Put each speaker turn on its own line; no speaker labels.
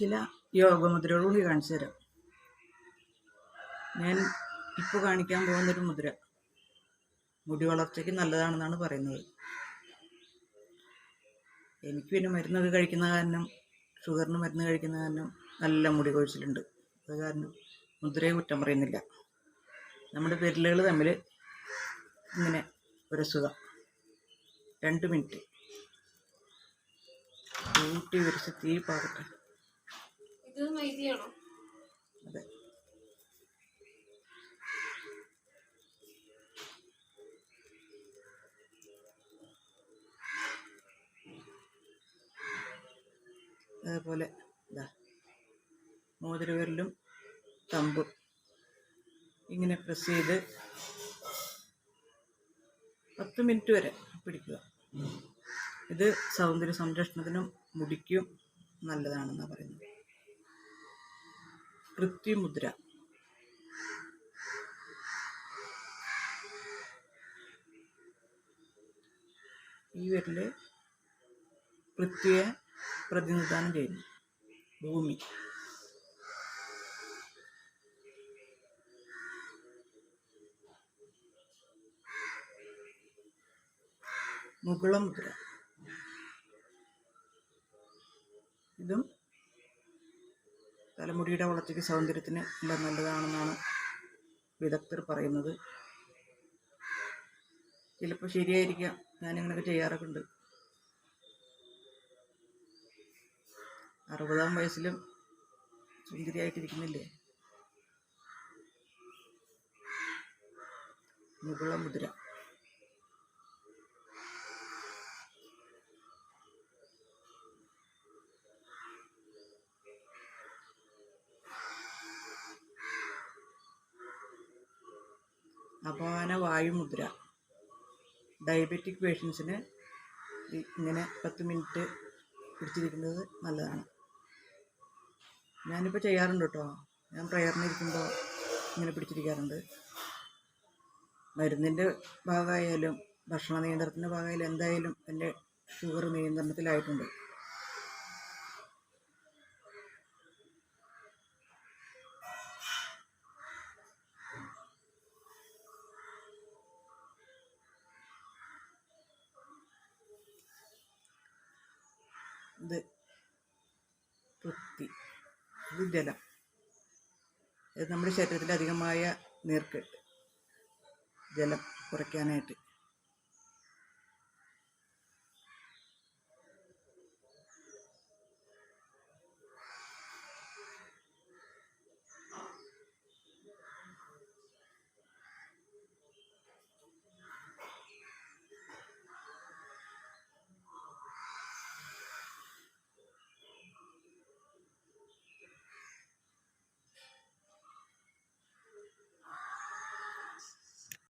ചില യോഗമുദ്രകൾ കൂടി കാണിച്ചു തരാം. ഞാൻ ഇപ്പോൾ കാണിക്കാൻ പോകുന്നൊരു മുദ്ര. മുടി വളർച്ചയ്ക്ക് നല്ലതാണെന്നാണ് പറയുന്നത്. എനിക്ക് പിന്നെ മരുന്നൊക്കെ കഴിക്കുന്ന കാരണം ഷുഗറിന് മരുന്ന് കഴിക്കുന്ന കാരണം നല്ല മുടി കൊഴിച്ചിലുണ്ട്. അത് കാരണം മുദ്രയെ കുറ്റം പറയുന്നില്ല. നമ്മുടെ വിരലുകൾ തമ്മിൽ ഇങ്ങനെ ഉരസുക രണ്ട് മിനിറ്റ്. കൂട്ടി വിരിച്ച് തീ പാകട്ടെ. അതേപോലെ ഇതാ മോതിരവിരലും തമ്പും. ഇങ്ങനെ പ്രസ് ചെയ്ത് പത്ത് മിനിറ്റ് വരെ പിടിക്കുക. ഇത് സൗന്ദര്യ സംരക്ഷണത്തിനും മുടിക്കും നല്ലതാണെന്നാണ് പറയുന്നത്. പൃഥ്വിമുദ്ര ഈ വിരൽ പൃഥ്വിയെ പ്രതിനിധാനം ചെയ്യുന്നു. ഭൂമി. മുകുളമുദ്ര. ഇതും തലമുടിയുടെ വളർച്ചയ്ക്ക് സൗന്ദര്യത്തിന് എല്ലാം നല്ലതാണെന്നാണ് വിദഗ്ധർ പറയുന്നത്. ചിലപ്പോൾ ശരിയായിരിക്കാം. ഞാനിങ്ങനെയൊക്കെ ചെയ്യാറൊക്കെ ഉണ്ട് അറുപതാം വയസ്സിലും സുന്ദരിയായിട്ടിരിക്കുന്നില്ലേ? മുകുള മുദ്ര അപാന വായുമുദ്ര. ഡയബറ്റിക് പേഷ്യൻസിന് ഇങ്ങനെ പത്ത് മിനിറ്റ് പിടിച്ചിരിക്കുന്നത് നല്ലതാണ്. ഞാനിപ്പോൾ ചെയ്യാറുണ്ട് കേട്ടോ. ഞാൻ പ്രയറിനിരിക്കുമ്പോൾ ഇങ്ങനെ പിടിച്ചിരിക്കാറുണ്ട്. മരുന്നിന്റെ ഭാഗമായാലും ഭക്ഷണ നിയന്ത്രണത്തിന്റെ ഭാഗമായാലും എന്തായാലും എന്റെ ഷുഗർ നിയന്ത്രണത്തിലായിട്ടുണ്ട് ഇത് വൃത്തി ഇത് ജലം. നമ്മുടെ ശരീരത്തിൽ അധികമായ നീർക്കെട്ട്. ജലം കുറയ്ക്കാനായിട്ട്.